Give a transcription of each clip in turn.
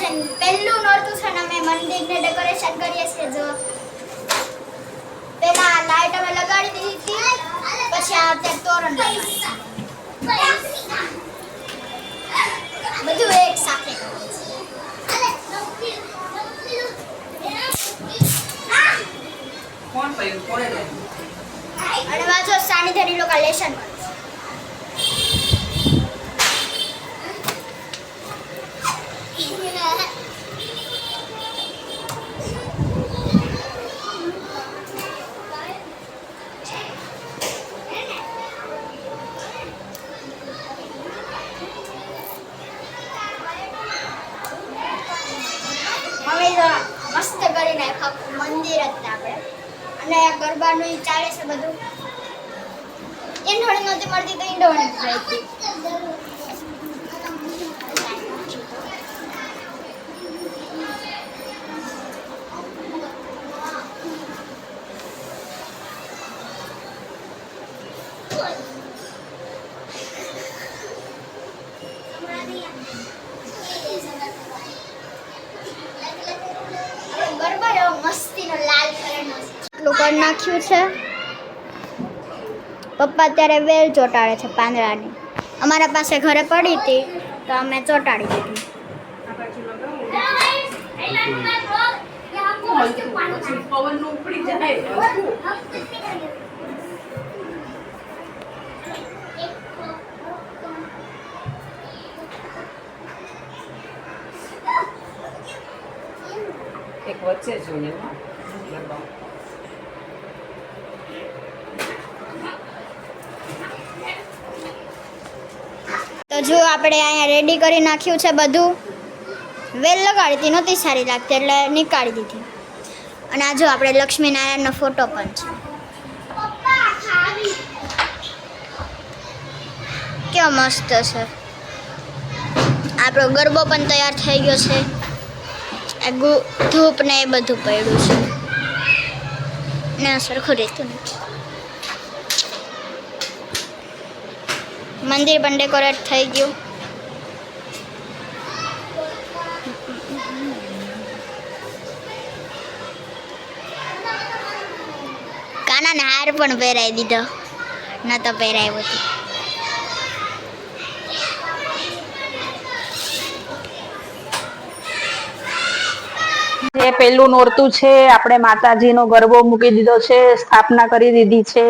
આજે પહેલું નોરતું છે ને અમે મંદિરને ડેકોરેશન કરીએ છીએ જો. પેલા લાઈટ અમે લગાડી દીધી હતી પછી આ તે તોરણ બધું એક સાથે. કોણ પયું કોણે? અને વાંચો સાનિધરી લોકો લેશન મંદિર ને આપણે. અને આ ગરબાનું ચાલે છે બધું. ઈંઢોળી નહોતી મળતી તો ઈંઢોળી જ રહી હતી. ગરબા એવો કરી નાખ્યું છે. પપ્પા અત્યારે વેલ ચોંટાડે છે પાંદડાની. અમારા પાસે ઘરે પડી હતી તો અમે ચોંટાડી દીધી. એક વચ્ચે જોઈએ. તો જો આપણે અહીંયા રેડી કરી નાખ્યું છે બધું. વેલ લગાડી હતી નહોતી સારી લાગતી, એટલે નીકાળી દીધી. અને આ જો આપણે લક્ષ્મીનારાયણનો ફોટો પણ છે. કેવો મસ્ત છે. આપણો ગરબો પણ તૈયાર થઈ ગયો છે. ધૂપ ને એ બધું પડ્યું છે. ને સરખું રહેતું નથી મંદિર પણ ડેકોરેટ થઈ ગયું કાનાને હાર પણ પહેરાવી દીધો ન તો પહેરાવ્યો હતો જે પેલું નોરતું છે, આપણે માતાજીનો ગરબો મૂકી દીધો છે, સ્થાપના કરી દીધી છે.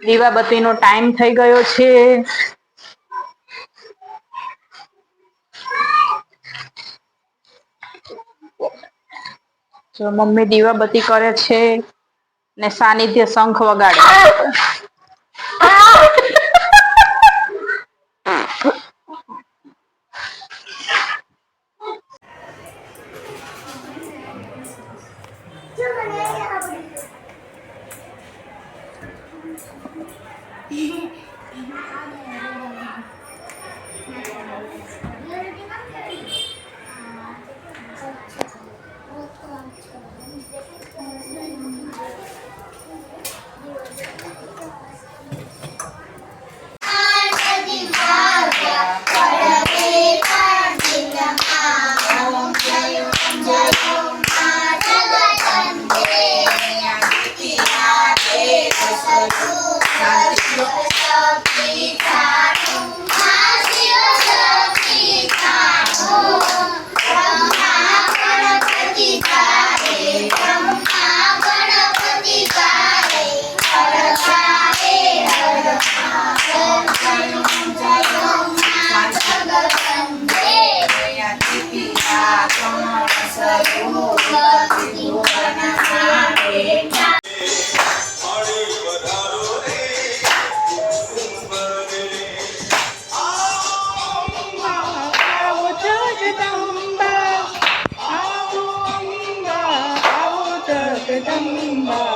દીવાબત્તીનો ટાઈમ થઈ ગયો છે. જો મમ્મી દીવાબત્તી કરે છે ને સાનિધ્ય શંખ વગાડે. Thank you. yang.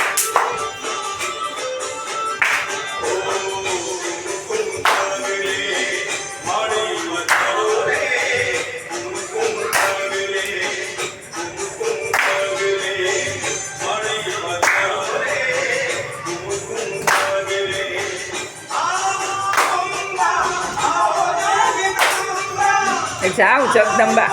Ciao, Jagdamba.